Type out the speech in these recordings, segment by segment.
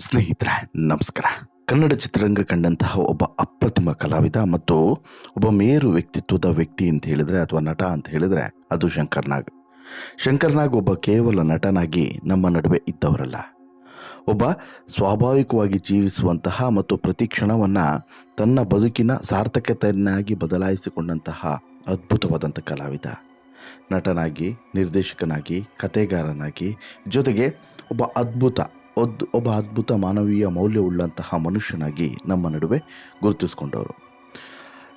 ಸ್ನೇಹಿತರೆ, ನಮಸ್ಕಾರ. ಕನ್ನಡ ಚಿತ್ರರಂಗ ಕಂಡಂತಹ ಒಬ್ಬ ಅಪ್ರತಿಮ ಕಲಾವಿದ ಮತ್ತು ಒಬ್ಬ ಮೇರು ವ್ಯಕ್ತಿತ್ವದ ವ್ಯಕ್ತಿ ಅಂತ ಹೇಳಿದ್ರೆ ಅಥವಾ ನಟ ಅಂತ ಹೇಳಿದ್ರೆ ಅದು ಶಂಕರ್ ನಾಗ್. ಒಬ್ಬ ಕೇವಲ ನಟನಾಗಿ ನಮ್ಮ ನಡುವೆ ಇದ್ದವರಲ್ಲ. ಒಬ್ಬ ಸ್ವಾಭಾವಿಕವಾಗಿ ಜೀವಿಸುವಂತಹ ಮತ್ತು ಪ್ರತಿ ಕ್ಷಣವನ್ನು ತನ್ನ ಬದುಕಿನ ಸಾರ್ಥಕತೆಯನ್ನಾಗಿ ಬದಲಾಯಿಸಿಕೊಂಡಂತಹ ಅದ್ಭುತವಾದಂಥ ಕಲಾವಿದ. ನಟನಾಗಿ, ನಿರ್ದೇಶಕನಾಗಿ ಕತೆಗಾರನಾಗಿ ಜೊತೆಗೆ ಒಬ್ಬ ಅದ್ಭುತ ಒಬ್ಬ ಅದ್ಭುತ ಮಾನವೀಯ ಮೌಲ್ಯವುಳ್ಳಂತಹ ಮನುಷ್ಯನಾಗಿ ನಮ್ಮ ನಡುವೆ ಗುರುತಿಸ್ಕೊಂಡವರು.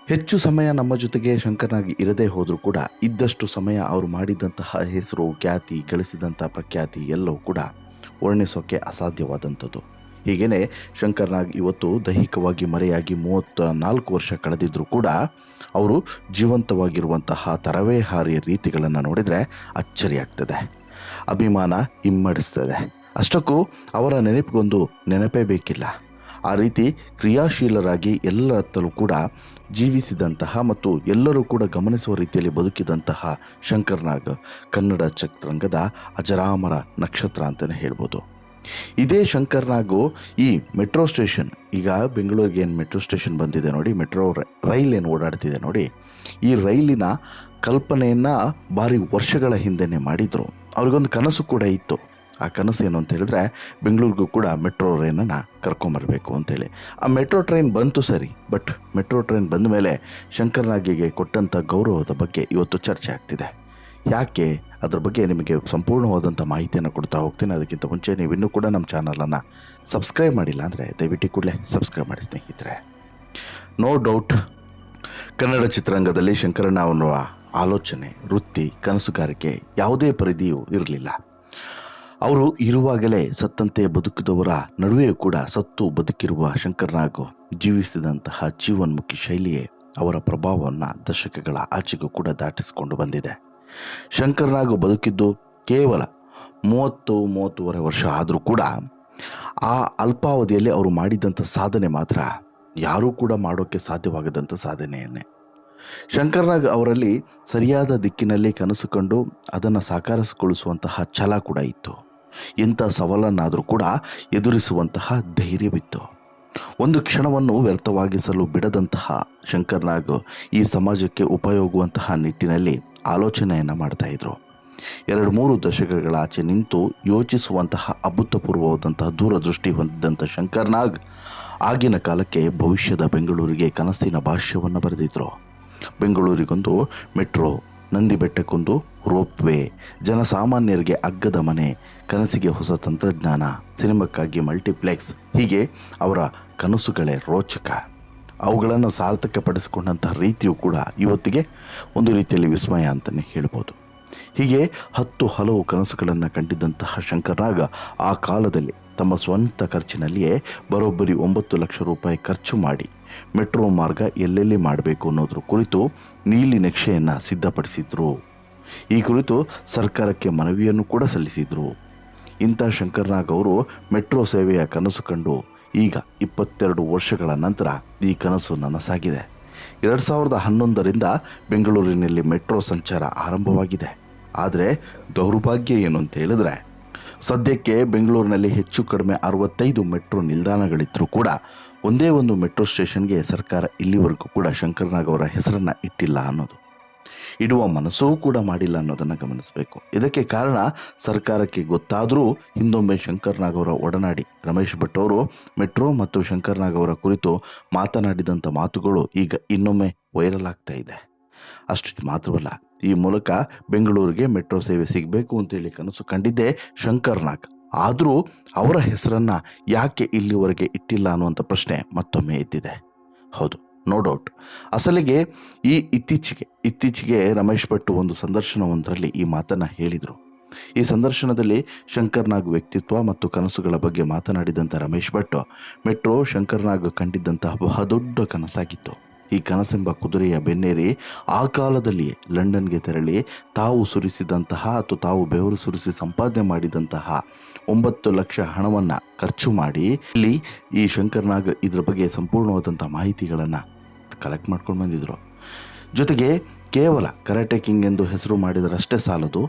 ಹೆಚ್ಚು ಸಮಯ ನಮ್ಮ ಜೊತೆಗೆ ಶಂಕರನಾಗಿ ಇರದೇ ಹೋದರೂ ಕೂಡ ಇದ್ದಷ್ಟು ಸಮಯ ಅವರು ಮಾಡಿದಂತಹ ಹೆಸರು, ಖ್ಯಾತಿ ಗಳಿಸಿದಂಥ ಪ್ರಖ್ಯಾತಿ ಎಲ್ಲವೂ ಕೂಡ ವರ್ಣಿಸೋಕೆ ಅಸಾಧ್ಯವಾದಂಥದ್ದು. ಹೀಗೇನೆ ಶಂಕರ್ನಾಗ್ ಇವತ್ತು ದೈಹಿಕವಾಗಿ ಮರೆಯಾಗಿ ಮೂವತ್ತ ನಾಲ್ಕು ವರ್ಷ ಕಳೆದಿದ್ದರೂ ಕೂಡ ಅವರು ಜೀವಂತವಾಗಿರುವಂತಹ ತರವೇಹಾರಿಯ ರೀತಿಗಳನ್ನು ನೋಡಿದರೆ ಅಚ್ಚರಿಯಾಗ್ತದೆ. ಅಭಿಮಾನ ಇಮ್ಮಡಿಸ್ತದೆ ಅಷ್ಟಕ್ಕೂ ಅವರ ನೆನಪಿಗೊಂದು ನೆನಪೇ ಬೇಕಿಲ್ಲ. ಆ ರೀತಿ ಕ್ರಿಯಾಶೀಲರಾಗಿ ಎಲ್ಲರತ್ತಲೂ ಕೂಡ ಜೀವಿಸಿದಂತಹ ಮತ್ತು ಎಲ್ಲರೂ ಕೂಡ ಗಮನಿಸುವ ರೀತಿಯಲ್ಲಿ ಬದುಕಿದಂತಹ ಶಂಕರ್ನಾಗ್, ಕನ್ನಡ ಚಿತ್ರರಂಗದ ಅಜರಾಮರ ನಕ್ಷತ್ರ ಅಂತಲೇ ಹೇಳ್ಬೋದು. ಇದೇ ಶಂಕರ್ನಾಗು ಈ ಮೆಟ್ರೋ ಸ್ಟೇಷನ್, ಈಗ ಬೆಂಗಳೂರಿಗೆ ಏನು ಮೆಟ್ರೋ ಸ್ಟೇಷನ್ ಬಂದಿದೆ ನೋಡಿ, ಮೆಟ್ರೋ ರೈಲ್ ಏನು ಓಡಾಡ್ತಿದೆ ನೋಡಿ, ಈ ರೈಲಿನ ಕಲ್ಪನೆಯನ್ನು ಭಾರಿ ವರ್ಷಗಳ ಹಿಂದೆನೇ ಮಾಡಿದರು. ಅವ್ರಿಗೊಂದು ಕನಸು ಕೂಡ ಇತ್ತು. ಆ ಕನಸು ಏನು ಅಂತ ಹೇಳಿದ್ರೆ ಬೆಂಗಳೂರಿಗೂ ಕೂಡ ಮೆಟ್ರೋ ಟ್ರೈನನ್ನು ಕರ್ಕೊಂಬರಬೇಕು ಅಂತೇಳಿ ಆ ಮೆಟ್ರೋ ಟ್ರೈನ್ ಬಂತು ಸರಿ, ಬಟ್ ಮೆಟ್ರೋ ಟ್ರೈನ್ ಬಂದ ಮೇಲೆ ಶಂಕರ್ನಾಗಿಗೆ ಕೊಟ್ಟಂಥ ಗೌರವದ ಬಗ್ಗೆ ಇವತ್ತು ಚರ್ಚೆ ಆಗ್ತಿದೆ. ಯಾಕೆ? ಅದ್ರ ಬಗ್ಗೆ ನಿಮಗೆ ಸಂಪೂರ್ಣವಾದಂಥ ಮಾಹಿತಿಯನ್ನು ಕೊಡ್ತಾ ಹೋಗ್ತೀನಿ. ಅದಕ್ಕಿಂತ ಮುಂಚೆ ನೀವು ಕೂಡ ನಮ್ಮ ಚಾನಲನ್ನು ಸಬ್ಸ್ಕ್ರೈಬ್ ಮಾಡಿಲ್ಲ ಅಂದರೆ ದಯವಿಟ್ಟು ಕೂಡಲೇ ಸಬ್ಸ್ಕ್ರೈಬ್ ಮಾಡಿ ಸ್ನೇಹಿತರೆ. ನೋ ಡೌಟ್, ಕನ್ನಡ ಚಿತ್ರರಂಗದಲ್ಲಿ ಶಂಕರಣ್ಣ ಅವರ ಆಲೋಚನೆ, ವೃತ್ತಿ, ಕನಸುಗಾರಿಕೆ ಯಾವುದೇ ಪರಿಧಿಯೂ ಇರಲಿಲ್ಲ. ಅವರು ಇರುವಾಗಲೇ ಸತ್ತಂತೆ ಬದುಕಿದವರ ನಡುವೆಯೂ ಕೂಡ ಸತ್ತು ಬದುಕಿರುವ ಶಂಕರ್ನಾಗ್ ಜೀವಿಸಿದಂತಹ ಜೀವನ್ಮುಖಿ ಶೈಲಿಯೇ ಅವರ ಪ್ರಭಾವವನ್ನು ದಶಕಗಳ ಆಚೆಗೂ ಕೂಡ ದಾಟಿಸಿಕೊಂಡು ಬಂದಿದೆ. ಶಂಕರ್ನಾಗ್ ಬದುಕಿದ್ದು ಕೇವಲ ಮೂವತ್ತು ಮೂವತ್ತೂವರೆ ವರ್ಷ ಆದರೂ ಕೂಡ ಆ ಅಲ್ಪಾವಧಿಯಲ್ಲಿ ಅವರು ಮಾಡಿದಂಥ ಸಾಧನೆ ಮಾತ್ರ ಯಾರೂ ಕೂಡ ಮಾಡೋಕ್ಕೆ ಸಾಧ್ಯವಾಗದಂಥ ಸಾಧನೆಯನ್ನೇ. ಶಂಕರ್ನಾಗ್ ಅವರಲ್ಲಿ ಸರಿಯಾದ ದಿಕ್ಕಿನಲ್ಲಿ ಕನಸು ಕಂಡು ಅದನ್ನು ಸಾಕಾರಗೊಳಿಸುವಂತಹ ಛಲ ಕೂಡ ಇತ್ತು. ಇಂಥ ಸವಾಲನ್ನಾದರೂ ಕೂಡ ಎದುರಿಸುವಂತಹ ಧೈರ್ಯವಿತ್ತು. ಒಂದು ಕ್ಷಣವನ್ನು ವ್ಯರ್ಥವಾಗಿಸಲು ಬಿಡದಂತಹ ಶಂಕರ್ನಾಗ್ ಈ ಸಮಾಜಕ್ಕೆ ಉಪಯೋಗುವಂತಹ ನಿಟ್ಟಿನಲ್ಲಿ ಆಲೋಚನೆಯನ್ನು ಮಾಡ್ತಾ ಇದ್ರು. ಎರಡು ಮೂರು ದಶಕಗಳ ಆಚೆ ನಿಂತು ಯೋಚಿಸುವಂತಹ ಅಭೂತಪೂರ್ವವಾದಂತಹ ದೂರದೃಷ್ಟಿ ಹೊಂದಿದ್ದಂಥ ಶಂಕರ್ನಾಗ್ ಆಗಿನ ಕಾಲಕ್ಕೆ ಭವಿಷ್ಯದ ಬೆಂಗಳೂರಿಗೆ ಕನಸಿನ ಭಾಷ್ಯವನ್ನು ಬರೆದಿದ್ರು. ಬೆಂಗಳೂರಿಗೊಂದು ಮೆಟ್ರೋ ನಂದಿ ಬೆಟ್ಟಕ್ಕೊಂದು ರೋಪ್ವೇ, ಜನಸಾಮಾನ್ಯರಿಗೆ ಅಗ್ಗದ ಮನೆ, ಕನಸಿಗೆ ಹೊಸ ತಂತ್ರಜ್ಞಾನ, ಸಿನಿಮಾಕ್ಕಾಗಿ ಮಲ್ಟಿಪ್ಲೆಕ್ಸ್, ಹೀಗೆ ಅವರ ಕನಸುಗಳೇ ರೋಚಕ. ಅವುಗಳನ್ನು ಸಾರ್ಥಕಪಡಿಸಿಕೊಂಡಂತಹ ರೀತಿಯೂ ಕೂಡ ಇವತ್ತಿಗೆ ಒಂದು ರೀತಿಯಲ್ಲಿ ವಿಸ್ಮಯ ಅಂತಲೇ ಹೇಳ್ಬೋದು. ಹೀಗೆ ಹತ್ತು ಹಲವು ಕನಸುಗಳನ್ನು ಕಂಡಿದ್ದಂತಹ ಶಂಕರ್ನಾಗ ಆ ಕಾಲದಲ್ಲಿ ತಮ್ಮ ಸ್ವಂತ ಖರ್ಚಿನಲ್ಲಿಯೇ ಬರೋಬ್ಬರಿ ಒಂಬತ್ತು ಲಕ್ಷ ರೂಪಾಯಿ ಖರ್ಚು ಮಾಡಿ ಮೆಟ್ರೋ ಮಾರ್ಗ ಎಲ್ಲೆಲ್ಲಿ ಮಾಡಬೇಕು ಅನ್ನೋದ್ರ ಕುರಿತು ನೀಲಿ ನಕ್ಷೆಯನ್ನು ಸಿದ್ಧಪಡಿಸಿದ್ರು. ಈ ಕುರಿತು ಸರ್ಕಾರಕ್ಕೆ ಮನವಿಯನ್ನು ಕೂಡ ಸಲ್ಲಿಸಿದರು. ಇಂಥ ಶಂಕರ್ನಾಗ್ ಅವರು ಮೆಟ್ರೋ ಸೇವೆಯ ಕನಸು ಕಂಡು ಈಗ ಇಪ್ಪತ್ತೆರಡು ವರ್ಷಗಳ ನಂತರ ಈ ಕನಸು ನನಸಾಗಿದೆ. ಎರಡು ಸಾವಿರದ ಹನ್ನೊಂದರಿಂದ ಬೆಂಗಳೂರಿನಲ್ಲಿ ಮೆಟ್ರೋ ಸಂಚಾರ ಆರಂಭವಾಗಿದೆ. ಆದರೆ ದೌರ್ಭಾಗ್ಯ ಏನು ಅಂತ ಹೇಳಿದ್ರೆ, ಸದ್ಯಕ್ಕೆ ಬೆಂಗಳೂರಿನಲ್ಲಿ ಹೆಚ್ಚು ಕಡಿಮೆ ಅರವತ್ತೈದು ಮೆಟ್ರೋ ನಿಲ್ದಾಣಗಳಿದ್ದರೂ ಕೂಡ ಒಂದೇ ಒಂದು ಮೆಟ್ರೋ ಸ್ಟೇಷನ್ಗೆ ಸರ್ಕಾರ ಇಲ್ಲಿವರೆಗೂ ಕೂಡ ಶಂಕರ್ನಾಗ್ ಅವರ ಹೆಸರನ್ನು ಇಟ್ಟಿಲ್ಲ ಅನ್ನೋದು. ಇಡುವ ಮನಸ್ಸೂ ಕೂಡ ಮಾಡಿಲ್ಲ ಅನ್ನೋದನ್ನು ಗಮನಿಸಬೇಕು. ಇದಕ್ಕೆ ಕಾರಣ ಸರ್ಕಾರಕ್ಕೆ ಗೊತ್ತಾದರೂ ಹಿಂದೊಮ್ಮೆ ಶಂಕರ್ನಾಗ್ ಅವರ ಒಡನಾಡಿ ರಮೇಶ್ ಭಟ್ ಅವರು ಮೆಟ್ರೋ ಮತ್ತು ಶಂಕರ್ನಾಗ್ ಅವರ ಕುರಿತು ಮಾತನಾಡಿದಂಥ ಮಾತುಗಳು ಈಗ ಇನ್ನೊಮ್ಮೆ ವೈರಲ್ ಆಗ್ತಾ ಇದೆ. ಅಷ್ಟು ಮಾತ್ರವಲ್ಲ, ಈ ಮೂಲಕ ಬೆಂಗಳೂರಿಗೆ ಮೆಟ್ರೋ ಸೇವೆ ಸಿಗಬೇಕು ಅಂತೇಳಿ ಕನಸು ಕಂಡಿದ್ದೆ ಶಂಕರ್ನಾಗ್ ಆದರೂ ಅವರ ಹೆಸರನ್ನು ಯಾಕೆ ಇಲ್ಲಿವರೆಗೆ ಇಟ್ಟಿಲ್ಲ ಅನ್ನುವಂಥ ಪ್ರಶ್ನೆ ಮತ್ತೊಮ್ಮೆ ಎದ್ದಿದೆ. ಹೌದು. ನೋ ಡೌಟ್ ಅಸಲಿಗೆ ಈ ಇತ್ತೀಚೆಗೆ ಇತ್ತೀಚೆಗೆ ರಮೇಶ್ ಭಟ್ ಒಂದು ಸಂದರ್ಶನವೊಂದರಲ್ಲಿ ಈ ಮಾತನ್ನು ಹೇಳಿದರು. ಈ ಸಂದರ್ಶನದಲ್ಲಿ ಶಂಕರ್ನಾಗ್ ವ್ಯಕ್ತಿತ್ವ ಮತ್ತು ಕನಸುಗಳ ಬಗ್ಗೆ ಮಾತನಾಡಿದಂಥ ರಮೇಶ್ ಭಟ್, ಮೆಟ್ರೋ ಶಂಕರ್ನಾಗ್ ಕಂಡಿದ್ದಂತಹ ಬಹುದೊಡ್ಡ ಕನಸಾಗಿತ್ತು. ಈ ಕನಸೆಂಬ ಕುದುರೆಯ ಬೆನ್ನೇರಿ ಆ ಕಾಲದಲ್ಲಿ ಲಂಡನ್ಗೆ ತೆರಳಿ ತಾವು ಸುರಿಸಿದಂತಹ ಅಥವಾ ತಾವು ಬೆವರು ಸುರಿಸಿ ಸಂಪಾದನೆ ಮಾಡಿದಂತಹ ಒಂಬತ್ತು ಲಕ್ಷ ಹಣವನ್ನು ಖರ್ಚು ಮಾಡಿ ಇಲ್ಲಿ ಈ ಶಂಕರ್ನಾಗ್ ಇದ್ರ ಬಗ್ಗೆ ಸಂಪೂರ್ಣವಾದಂಥ ಮಾಹಿತಿಗಳನ್ನು ಕಲೆಕ್ಟ್ ಮಾಡ್ಕೊಂಡು ಬಂದಿದ್ರು. ಜೊತೆಗೆ ಕೇವಲ ಕರಾಟೆ ಕಿಂಗ್ ಎಂದು ಹೆಸರು ಮಾಡಿದರಷ್ಟೇ ಸಾಲದು.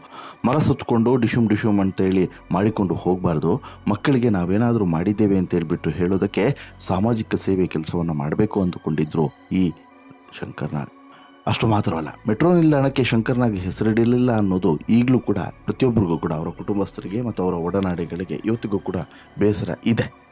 ಮರ ಸುತ್ತಕೊಂಡು ಡಿಶುಮ್ ಡಿಶುಮ್ ಅಂತೇಳಿ ಮಾಡಿಕೊಂಡು ಹೋಗಬಾರ್ದು. ಮಕ್ಕಳಿಗೆ ನಾವೇನಾದರೂ ಮಾಡಿದ್ದೇವೆ ಅಂತ ಹೇಳಿಬಿಟ್ಟು ಹೇಳೋದಕ್ಕೆ ಸಾಮಾಜಿಕ ಸೇವೆ ಕೆಲಸವನ್ನು ಮಾಡಬೇಕು ಅಂದುಕೊಂಡಿದ್ರು ಈ ಶಂಕರ್ನಾಗ್. ಅಷ್ಟು ಮಾತ್ರವಲ್ಲ ಮೆಟ್ರೋ ನಿಲ್ದಾಣಕ್ಕೆ ಶಂಕರ್ನಾಗ್ ಹೆಸರಿಡಲಿಲ್ಲ ಅನ್ನೋದು ಈಗಲೂ ಕೂಡ ಪ್ರತಿಯೊಬ್ಬರಿಗೂ ಕೂಡ, ಅವರ ಕುಟುಂಬಸ್ಥರಿಗೆ ಮತ್ತು ಅವರ ಒಡನಾಡಿಗಳಿಗೆ, ಇವತ್ತಿಗೂ ಕೂಡ ಬೇಸರ ಇದೆ.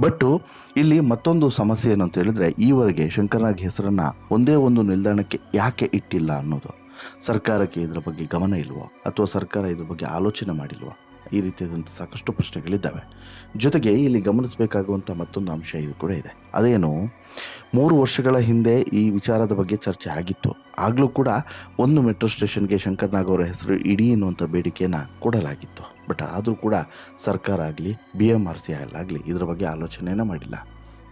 ಬಟ್ಟು ಇಲ್ಲಿ ಮತ್ತೊಂದು ಸಮಸ್ಯೆ ಏನು ಅಂತ ಹೇಳಿದ್ರೆ, ಈವರೆಗೆ ಶಂಕರನಾಗ್ ಹೆಸರನ್ನು ಒಂದೇ ಒಂದು ನಿಲ್ದಾಣಕ್ಕೆ ಯಾಕೆ ಇಟ್ಟಿಲ್ಲ ಅನ್ನೋದು. ಸರ್ಕಾರಕ್ಕೆ ಇದರ ಬಗ್ಗೆ ಗಮನ ಇಲ್ವೋ? ಅಥವಾ ಸರ್ಕಾರ ಇದ್ರ ಬಗ್ಗೆ ಆಲೋಚನೆ ಮಾಡಿಲ್ವೋ? ಈ ರೀತಿಯಾದಂಥ ಸಾಕಷ್ಟು ಪ್ರಶ್ನೆಗಳಿದ್ದಾವೆ. ಜೊತೆಗೆ ಇಲ್ಲಿ ಗಮನಿಸಬೇಕಾಗುವಂಥ ಮತ್ತೊಂದು ಅಂಶ ಇದು ಕೂಡ ಇದೆ. ಅದೇನು? ಮೂರು ವರ್ಷಗಳ ಹಿಂದೆ ಈ ವಿಚಾರದ ಬಗ್ಗೆ ಚರ್ಚೆ ಆಗಿತ್ತು. ಆಗಲೂ ಕೂಡ ಒಂದು ಮೆಟ್ರೋ ಸ್ಟೇಷನ್ಗೆ ಶಂಕರ್ನಾಗ್ ಅವರ ಹೆಸರು ಇಡೀ ಎನ್ನುವಂಥ ಬೇಡಿಕೆಯನ್ನು ಕೊಡಲಾಗಿತ್ತು. ಬಟ್ ಆದರೂ ಕೂಡ ಸರ್ಕಾರ ಆಗಲಿ, ಬಿ ಎಂ ಆರ್ ಸಿ ಆಗಲಿ ಇದರ ಬಗ್ಗೆ ಆಲೋಚನೆಯೇ ಮಾಡಿಲ್ಲ.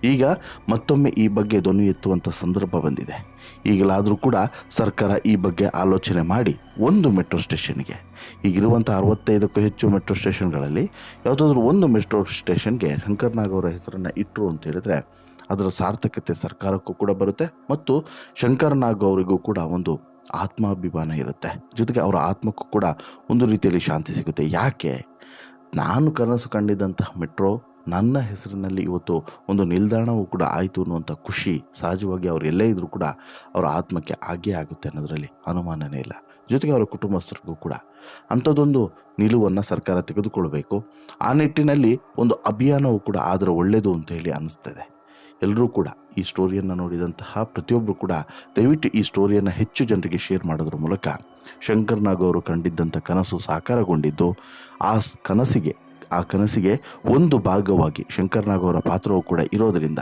ಈಗ ಮತ್ತೊಮ್ಮೆ ಈ ಬಗ್ಗೆ ಧ್ವನಿ ಎತ್ತುವಂಥ ಸಂದರ್ಭ ಬಂದಿದೆ. ಈಗಲಾದರೂ ಕೂಡ ಸರ್ಕಾರ ಈ ಬಗ್ಗೆ ಆಲೋಚನೆ ಮಾಡಿ ಒಂದು ಮೆಟ್ರೋ ಸ್ಟೇಷನ್ಗೆ. ಈಗಿರುವಂಥ ಅರವತ್ತೈದಕ್ಕೂ ಹೆಚ್ಚು ಮೆಟ್ರೋ ಸ್ಟೇಷನ್ಗಳಲ್ಲಿ ಯಾವುದಾದ್ರೂ ಒಂದು ಮೆಟ್ರೋ ಸ್ಟೇಷನ್ಗೆ ಶಂಕರ್ನಾಗ್ ಅವರ ಹೆಸರನ್ನು ಇಟ್ಟರು ಅಂತ ಹೇಳಿದ್ರೆ ಅದರ ಸಾರ್ಥಕತೆ ಸರ್ಕಾರಕ್ಕೂ ಕೂಡ ಬರುತ್ತೆ ಮತ್ತು ಶಂಕರ್ನಾಗ್ ಅವರಿಗೂ ಕೂಡ ಒಂದು ಆತ್ಮಾಭಿಮಾನ ಇರುತ್ತೆ. ಜೊತೆಗೆ ಅವರ ಆತ್ಮಕ್ಕೂ ಕೂಡ ಒಂದು ರೀತಿಯಲ್ಲಿ ಶಾಂತಿ ಸಿಗುತ್ತೆ. ಯಾಕೆ? ನಾನು ಕನಸು ಕಂಡಿದ್ದಂತಹ ಮೆಟ್ರೋ ನನ್ನ ಹೆಸರಿನಲ್ಲಿ ಇವತ್ತು ಒಂದು ನಿಲ್ದಾಣವೂ ಕೂಡ ಆಯಿತು ಅನ್ನುವಂಥ ಖುಷಿ ಸಹಜವಾಗಿ ಅವ್ರು ಎಲ್ಲೇ ಇದ್ದರೂ ಕೂಡ ಅವರ ಆತ್ಮಕ್ಕೆ ಆಗೇ ಆಗುತ್ತೆ ಅನ್ನೋದರಲ್ಲಿ ಅನುಮಾನನೇ ಇಲ್ಲ. ಜೊತೆಗೆ ಅವರ ಕುಟುಂಬಸ್ಥರಿಗೂ ಕೂಡ. ಅಂಥದ್ದೊಂದು ನಿಲುವನ್ನು ಸರ್ಕಾರ ತೆಗೆದುಕೊಳ್ಬೇಕು. ಆ ನಿಟ್ಟಿನಲ್ಲಿ ಒಂದು ಅಭಿಯಾನವೂ ಕೂಡ ಆದರೆ ಒಳ್ಳೆಯದು ಅಂತ ಹೇಳಿ ಅನ್ನಿಸ್ತದೆ. ಎಲ್ಲರೂ ಕೂಡ ಈ ಸ್ಟೋರಿಯನ್ನು ನೋಡಿದಂತಹ ಪ್ರತಿಯೊಬ್ಬರು ಕೂಡ ದಯವಿಟ್ಟು ಈ ಸ್ಟೋರಿಯನ್ನು ಹೆಚ್ಚು ಜನರಿಗೆ ಶೇರ್ ಮಾಡೋದ್ರ ಮೂಲಕ ಶಂಕರ್ನಾಗ್ ಅವರು ಕಂಡಿದ್ದಂಥ ಕನಸು ಸಾಕಾರಗೊಂಡಿದ್ದು, ಆ ಕನಸಿಗೆ ಆ ಕನಸಿಗೆ ಒಂದು ಭಾಗವಾಗಿ ಶಂಕರ್ನಾಗ್ ಅವರ ಪಾತ್ರವೂ ಕೂಡ ಇರೋದರಿಂದ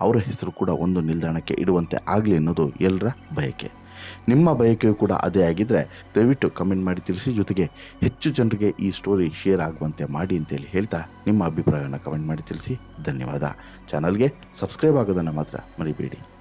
ಅವರ ಹೆಸರು ಕೂಡ ಒಂದು ನಿಲ್ದಾಣಕ್ಕೆ ಇಡುವಂತೆ ಆಗಲಿ ಅನ್ನೋದು ಎಲ್ಲರ ಬಯಕೆ. ನಿಮ್ಮ ಬಯಕೆಯೂ ಕೂಡ ಅದೇ ಆಗಿದ್ದರೆ ದಯವಿಟ್ಟು ಕಮೆಂಟ್ ಮಾಡಿ ತಿಳಿಸಿ, ಜೊತೆಗೆ ಹೆಚ್ಚು ಜನರಿಗೆ ಈ ಸ್ಟೋರಿ ಶೇರ್ ಆಗುವಂತೆ ಮಾಡಿ ಅಂತೇಳಿ ಹೇಳ್ತಾ ನಿಮ್ಮ ಅಭಿಪ್ರಾಯವನ್ನು ಕಮೆಂಟ್ ಮಾಡಿ ತಿಳಿಸಿ. ಧನ್ಯವಾದ. ಚಾನಲ್ಗೆ ಸಬ್ಸ್ಕ್ರೈಬ್ ಆಗೋದನ್ನು ಮಾತ್ರ ಮರಿಬೇಡಿ.